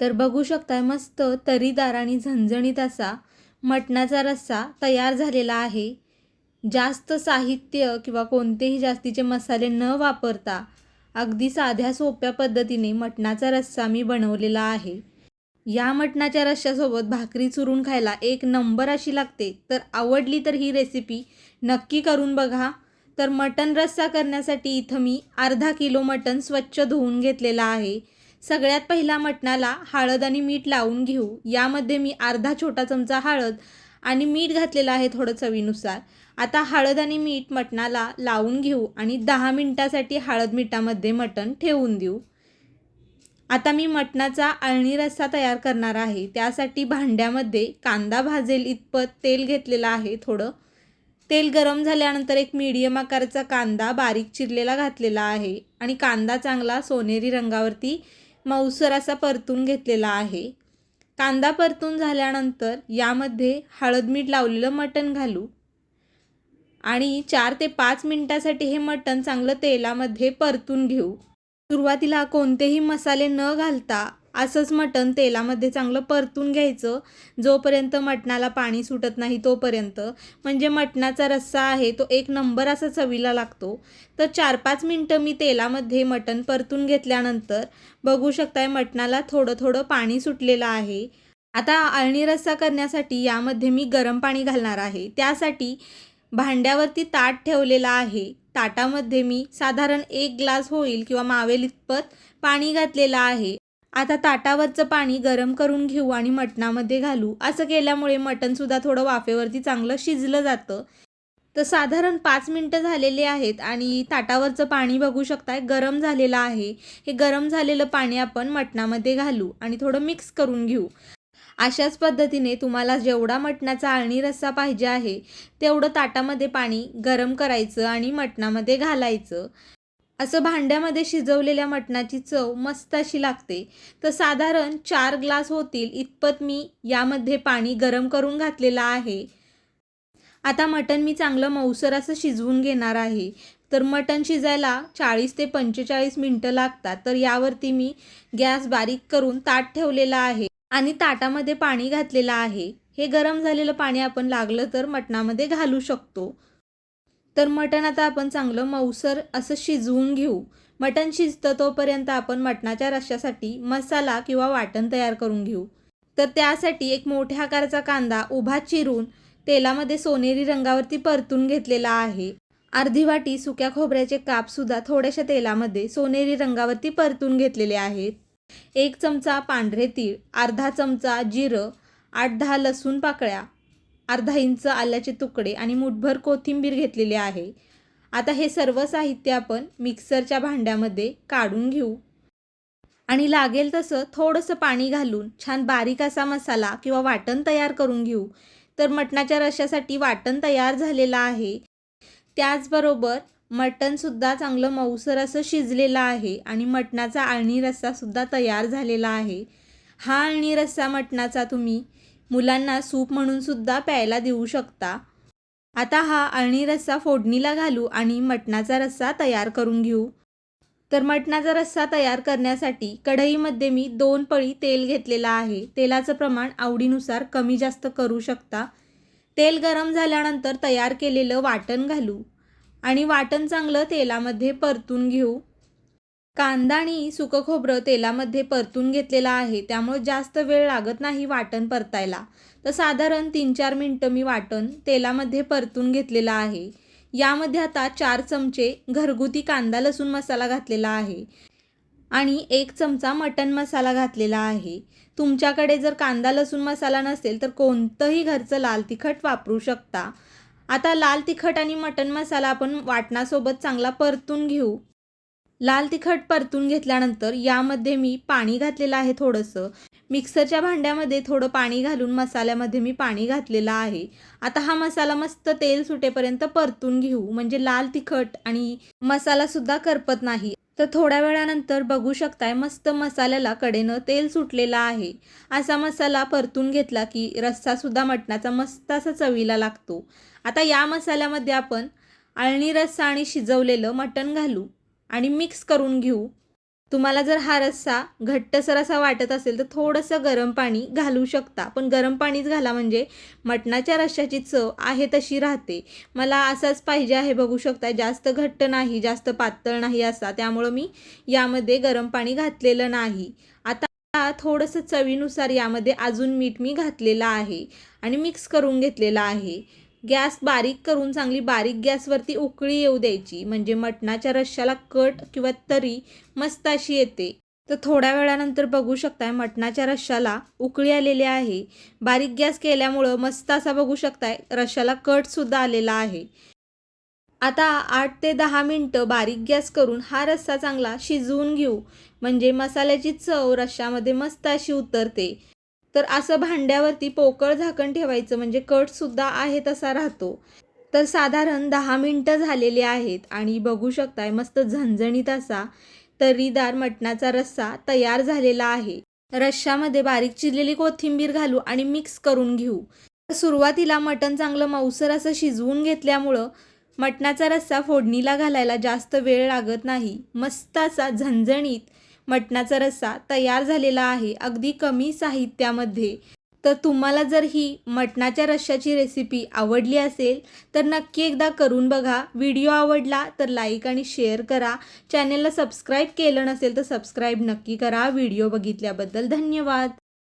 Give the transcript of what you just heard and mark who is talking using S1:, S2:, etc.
S1: तर बघू शकताय मस्त तरीदार आणि झणझणीत असा मटणाचा रस्सा तयार झालेला आहे. जास्त साहित्य किंवा कोणतेही जास्तीचे मसाले न वापरता अगदी साध्या सोप्या पद्धतीने मटणाचा रस्सा मी बनवलेला आहे. या मटणाच्या रश्श्यासोबत भाकरी चुरून खायला एक नंबर अशी लागते. तर आवडली तर ही रेसिपी नक्की करून बघा. तर मटण रस्सा करण्यासाठी इथं मी अर्धा किलो मटण स्वच्छ धुवून घेतलेला आहे. सगळ्यात पहिला मटणाला हळद आणि मीठ लावून घेऊ. यामध्ये मी अर्धा छोटा चमचा हळद आणि मीठ घातलेलं आहे थोडं चवीनुसार. आता हळद आणि मीठ मटणाला लावून घेऊ आणि दहा मिनटासाठी हळद मिठामध्ये मटण ठेवून देऊ. आता मी मटणाचा अळणी रस्सा तयार करणार आहे. त्यासाठी भांड्यामध्ये कांदा भाजेल इतपत तेल घेतलेलं आहे थोडं. तेल गरम झाल्यानंतर एक मीडियम आकाराचा कांदा बारीक चिरलेला घातलेला आहे आणि कांदा चांगला सोनेरी रंगावरती मऊसर असा परतून घेतलेला आहे. कांदा परतून झाल्यानंतर यामध्ये हळद मीठ लावलेलं मटण घालू. आणि चार ते पाच मिनटासाठी हे मटण चांगलं तेलामध्ये परतून घेऊ. सुरुवातीला कोणतेही मसाले न घालता असंच मटण तेलामध्ये चांगलं परतून घ्यायचं. जोपर्यंत मटणाला पाणी सुटत नाही तोपर्यंत. म्हणजे मटणाचा रस्सा आहे तो एक नंबर असा चवीला लागतो. तर चार पाच मिनटं मी तेलामध्ये मटण परतून घेतल्यानंतर बघू शकताय मटणाला थोडं थोडं पाणी सुटलेलं आहे. आता अळणी रस्सा करण्यासाठी यामध्ये मी गरम पाणी घालणार आहे. त्यासाठी भांड्यावरती ताट ठेवलेला आहे. ताटामध्ये मी साधारण एक ग्लास होईल किंवा मावेल इतपत पाणी घातलेलं आहे. आता ताटावरचं पाणी गरम करून घेऊ आणि मटणामध्ये घालू. असं केल्यामुळे मटणसुद्धा थोडं वाफेवरती चांगलं शिजलं जातं. तर साधारण पाच मिनटं झालेले आहेत आणि ताटावरचं पाणी बघू शकताय गरम झालेलं आहे. हे गरम झालेलं पाणी आपण मटणामध्ये घालू आणि थोडं मिक्स करून घेऊ. अशाच पद्धतीने तुम्हाला जेवढा मटणाचा आळणी रस्सा पाहिजे आहे तेवढं ताटामध्ये पाणी गरम करायचं आणि मटणामध्ये घालायचं. असं भांड्यामध्ये शिजवलेल्या मटणाची चव मस्त अशी लागते. तर साधारण चार ग्लास होतील इतपत मी यामध्ये पाणी गरम करून घातलेलं आहे. आता मटण मी चांगलं मऊसर असं शिजवून घेणार आहे. तर मटण शिजायला चाळीस ते पंचेचाळीस मिनटं लागतात. तर यावरती मी गॅस बारीक करून ताट ठेवलेला आहे आणि ताटामध्ये पाणी घातलेलं आहे. हे गरम झालेलं पाणी आपण लागलं तर मटणामध्ये घालू शकतो. तर मटण आता आपण चांगलं मऊसर असं शिजवून घेऊ. मटण शिजतं तोपर्यंत आपण मटणाच्या रश्श्यासाठी मसाला किंवा वाटण तयार करून घेऊ. तर त्यासाठी एक मोठ्या आकाराचा कांदा उभा चिरून तेलामध्ये सोनेरी रंगावरती परतून घेतलेला आहे. अर्धी वाटी सुक्या खोबऱ्याचे कापसुद्धा थोड्याशा तेलामध्ये सोनेरी रंगावरती परतून घेतलेले आहेत. एक चमचा पांढरे तीळ अर्धा चमचा जिरं आठ दहा लसूण पाकळ्या अर्धा इंच आल्याचे तुकडे आणि मुठभर कोथिंबीर घेतलेली आहे. आता हे सर्व साहित्य आपण मिक्सरच्या भांड्यामध्ये काढून घेऊ. आणि लागेल तसं थोडंसं पाणी घालून छान बारीक असा मसाला किंवा वाटण तयार करून घेऊ. तर मटणाच्या रश्यासाठी वाटण तयार झालेलं आहे. त्याचबरोबर मटणसुद्धा चांगलं मऊसर असं शिजलेलं आहे आणि मटणाचा आळणी रस्सासुद्धा तयार झालेला आहे. हा आळणी रस्सा मटणाचा तुम्ही मुलांना सूप म्हणूनसुद्धा प्यायला देऊ शकता. आता हा आळणी रस्सा फोडणीला घालू आणि मटणाचा रस्सा तयार करून घेऊ. तर मटणाचा रस्सा तयार करण्यासाठी कढईमध्ये मी दोन पळी तेल घेतलेलं आहे. तेलाचं प्रमाण आवडीनुसार कमी जास्त करू शकता. तेल गरम झाल्यानंतर तयार केलेलं वाटण घालू आणि वाटण चांगलं तेलामध्ये परतून घेऊ. कांदा आणि सुकं खोबरं तेलामध्ये परतून घेतलेलं आहे. त्यामुळे जास्त वेळ लागत नाही वाटण परतायला. तर साधारण तीन चार मिनटं मी वाटण तेलामध्ये परतून घेतलेलं आहे. यामध्ये आता चार चमचे घरगुती कांदा लसूण मसाला घातलेला आहे. आणि एक चमचा मटण मसाला घातलेला आहे. तुमच्याकडे जर कांदा लसूण मसाला नसेल तर कोणतंही घरचं लाल तिखट वापरू शकता. आता लाल तिखट आणि मटण मसाला आपण वाटणासोबत चांगला परतून घेऊ. लाल तिखट परतून घेतल्यानंतर यामध्ये मी पाणी घातलेलं आहे थोडंसं. मिक्सरच्या भांड्यामध्ये थोडं पाणी घालून मसाल्यामध्ये मी पाणी घातलेलं आहे. आता हा मसाला मस्त तेल सुटेपर्यंत परतून घेऊ. म्हणजे लाल तिखट आणि मसालासुद्धा करपत नाही. तर थोड्या वेळानंतर बघू शकताय मस्त मसाल्याला कडेनं तेल सुटलेलं आहे. असा मसाला परतून घेतला की रस्सासुद्धा मटणाचा मस्त असा चवीला लागतो. आता या मसाल्यामध्ये आपण अळणी रस्सा आणि शिजवलेलं मटण घालू. आणि मिक्स करून घेऊ. तुम्हाला जर हा रस्सा घट्टसर असा वाटत असेल तर थोडंसं गरम पाणी घालू शकता. पण गरम पाणीच घाला म्हणजे मटणाच्या रश्श्याची चव आहे तशी राहते. मला असाच पाहिजे आहे बघू शकता जास्त घट्ट नाही जास्त पातळ नाही असा. त्यामुळं मी यामध्ये गरम पाणी घातलेलं नाही. आता थोडंसं चवीनुसार यामध्ये अजून मीठ मी घातलेलं आहे आणि मिक्स करून घेतलेलं आहे. गॅस बारीक करून चांगली बारीक गॅसवरती उकळी येऊ द्यायची. म्हणजे मटणाच्या रश्श्याला कट किंवा तरी मस्त अशी येते. तर थोड्या वेळानंतर बघू शकताय मटणाच्या रश्श्याला उकळी आलेली आहे. बारीक गॅस केल्यामुळं मस्त असा बघू शकताय रश्श्याला कटसुद्धा आलेला आहे. आता आठ ते दहा मिनटं बारीक गॅस करून हा रस्सा चांगला शिजवून घेऊ. म्हणजे मसाल्याची चव रश्श्यामध्ये मस्त अशी उतरते. तर असं भांड्यावरती पोकळ झाकण ठेवायचं म्हणजे कटसुद्धा आहे तसा राहतो. तर साधारण दहा मिनटं झालेली आहेत आणि बघू शकताय मस्त झणझणीत असा तर्रीदार मटणाचा रस्सा तयार झालेला आहे. रश्श्यामध्ये बारीक चिरलेली कोथिंबीर घालू आणि मिक्स करून घेऊ. सुरुवातीला मटण चांगलं मऊसर असं शिजवून घेतल्यामुळं मटणाचा रस्सा फोडणीला घालायला जास्त वेळ लागत नाही. मस्त असा झणझणीत मटणाचा रस्सा तयार झालेला आहे. अगदी कमी साहित्यामध्ये. तर तुम्हाला जर ही मटणाच्या रश्श्याची रेसिपी आवडली असेल तर नक्की एकदा करून बघा. व्हिडिओ आवडला तर लाईक आणि शेअर करा. चॅनेलला सबस्क्राईब केलं नसेल तर सबस्क्राईब नक्की करा. व्हिडिओ बघितल्याबद्दल धन्यवाद.